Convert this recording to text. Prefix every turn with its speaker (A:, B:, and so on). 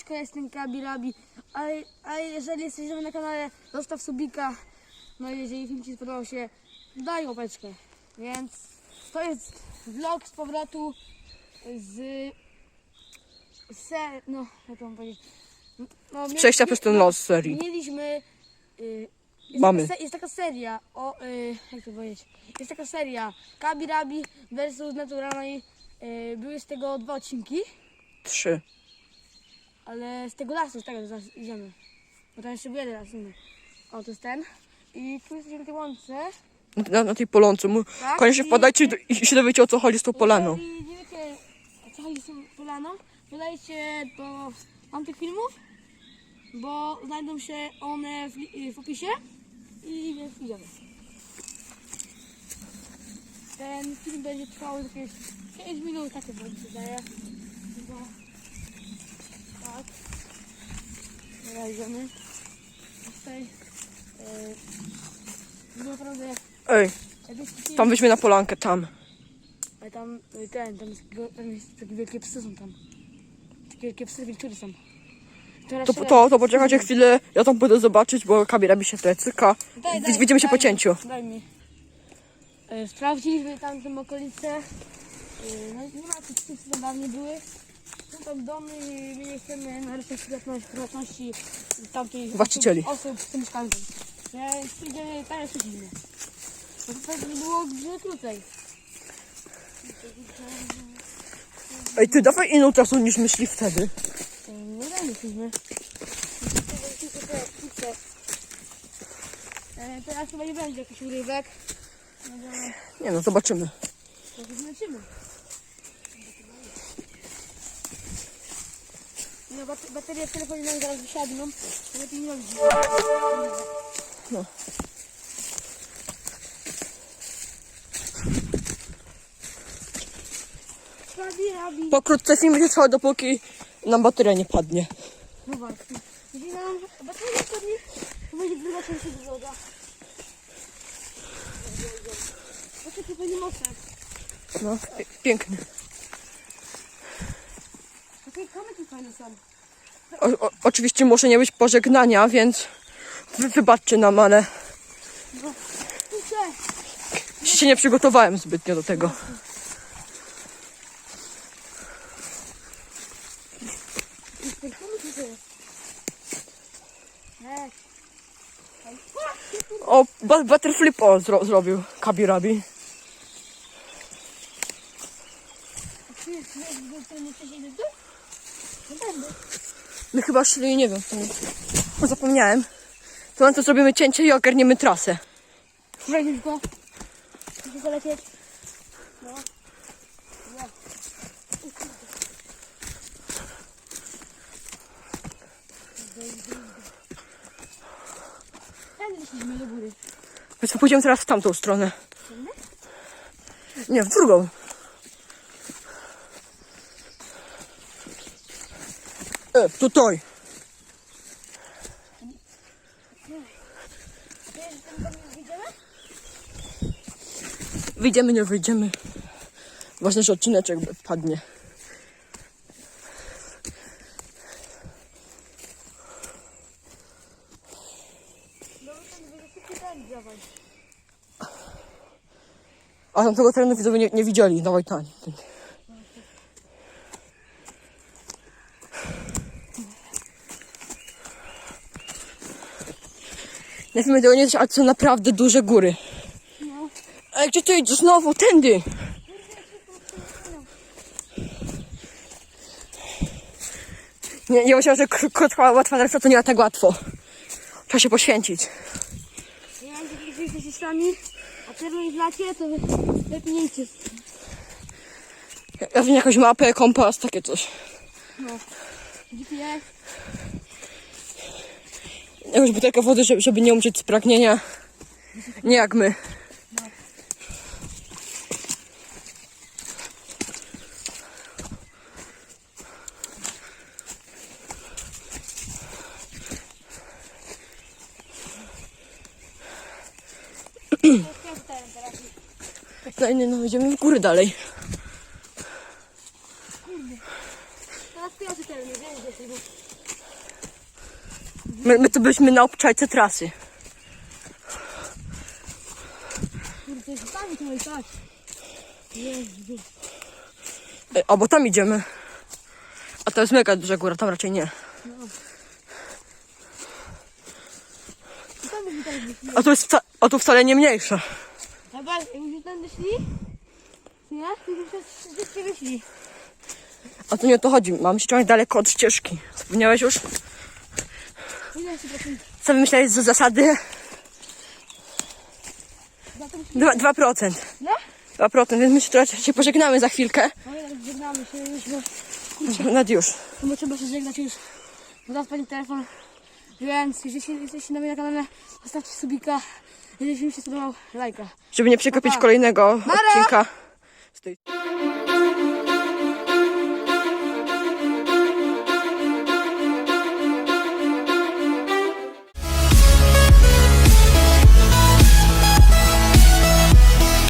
A: Siemaneczko, ja jestem Kabi Rabi, a, a jeżeli jesteś nowy na kanale, zostaw subika, no i jeżeli film Ci spodobał się, daj łapeczkę, więc to jest vlog z powrotu z se, no, jak mam powiedzieć, no, mie-
B: Przejścia
A: mie-
B: przez ten los serii.
A: Mieliśmy, y, jest,
B: Mamy.
A: Taka, se, jest taka seria, o, y, jak to powiedzieć, jest taka seria Kabi Rabi versus Naturalna i y, były z tego dwa odcinki.
B: Trzy.
A: Ale z tego lasu, z tego zaraz idziemy. Bo tam jeszcze był jeden las inny. O, to jest ten. I tu jesteśmy na tej łące.
B: Na, na tej polące. Mu-
A: Tak,
B: Koniecznie
A: i-
B: wpadajcie do- i się dowiecie o co chodzi z tą polaną.
A: Jeżeli nie wiecie, o co chodzi z tą polaną, dodajcie do tamtych filmów, bo znajdą się one w, li- w opisie. I więc idziemy. Ten film będzie trwał jakieś 5 minut, tak chyba mi się zdaje. Chyba. Tak. Dobra, idziemy. Tutaj. Yy, no naprawdę.
B: Ej, tam weźmy na polankę, tam.
A: Ale tam y, ten, tam jest, tam jest takie wielkie psy są tam. Takie wielkie psy, wilczury są. Teraz
B: To,
A: się-
B: to, to poczekajcie chwilę, ja tam pójdę zobaczyć, bo kabira mi się w cyka.
A: Daj,
B: Wi- Widzimy się po
A: daj
B: cięciu.
A: Mi, daj mi. Y, Sprawdziliśmy tam tę okolicę. Y, No, nie ma tych psy, co tam dawniej były. Są tam domy i my nie chcemy naruszać prywatności, prywatności tamtych
B: Właścicieli.
A: osób, osób z tym. Więc idziemy tak jak szliśmy. Bo to pewnie było gdzie krócej.
B: Ej, ty dawaj inną trasą niż myśli wtedy.
A: Nie dajmy filmy. E, Teraz chyba nie będzie jakiś urywek. Będziemy
B: Nie no, zobaczymy.
A: trochę zmęczymy. No, bat- baterie w telefonie nam zaraz wysiadną. Lepiej nie robić.
B: No.
A: Rabi, rabi.
B: Pokrótce film będzie trwał, dopóki nam bateria nie padnie.
A: No właśnie. Jeżeli nam bateria spadnie, to będzie się do woda. Poczekaj, będzie mocne.
B: No, pi- piękny.
A: Takie kamyki fajne są.
B: O, o, oczywiście może nie być pożegnania, więc wy, wybaczcie nam, ale się nie przygotowałem zbytnio do tego. O, butterflip o, zro, zrobił Kabirabi.
A: Ty, ty, ty, ty dół? No
B: chyba szli, nie wiem. O, zapomniałem. To na to zrobimy cięcie i ogarniemy trasę.
A: Wejdziesz go. Chcesz zalecieć? No. No.
B: Więc pójdziemy teraz w tamtą stronę. Nie, w drugą. Tutaj.
A: Wyjdziemy?
B: Nie wyjdziemy. Ważne, że odcineczek padnie. A tamtego terenu widzowie nie, nie widzieli. Dawaj tam. ten. Na filmie tego nie widać, ale to są naprawdę duże góry.
A: No.
B: Ale gdzie ty idziesz znowu? Tędy! Nie, nie myślałem, że krótka, łatwa trasa to nie ma tak łatwo. Trzeba się poświęcić.
A: Nie wiem, gdzie jesteście sami, a czerwoni w lacie, to lepiej nie idźcie.
B: Ja, ja wiem jakąś mapę, kompas, takie coś.
A: No. GPS.
B: Jakąś butelkę wody, żeby, nie umrzeć z pragnienia. Nie jak my. No, no, idziemy w góry dalej.
A: Teraz piąty wiem gdzie.
B: My, my tu byliśmy na obczajce trasy.
A: Kurde, to sami to i tak. Jezu.
B: Ej, O, bo tam idziemy. A to jest mega duża góra, tam raczej nie.
A: I tam byśmy teraz wyszli.
B: A tu jest wca- a tu wcale nie mniejsza.
A: Dobra, jakbyśmy tam wyszli? Nie? Byśmy wszyscy wyszli.
B: A tu nie o to chodzi. Mamy się ciągnąć daleko od ścieżki. Zapomniałeś już? Co wymyślałeś za zasady?
A: Za to musimy...
B: Dwa- 2%.
A: No?
B: 2%, więc my się, trochę się pożegnamy za chwilkę.
A: No i tak żegnamy się już, bo,
B: Nad już.
A: no bo trzeba się żegnać już. Bo pani telefon. Więc jeżeli jesteście nowi na kanale, zostawcie subika. Jeżeli film się spodobał, lajka.
B: Żeby nie przekopić kolejnego
A: Nara!
B: odcinka. z tej-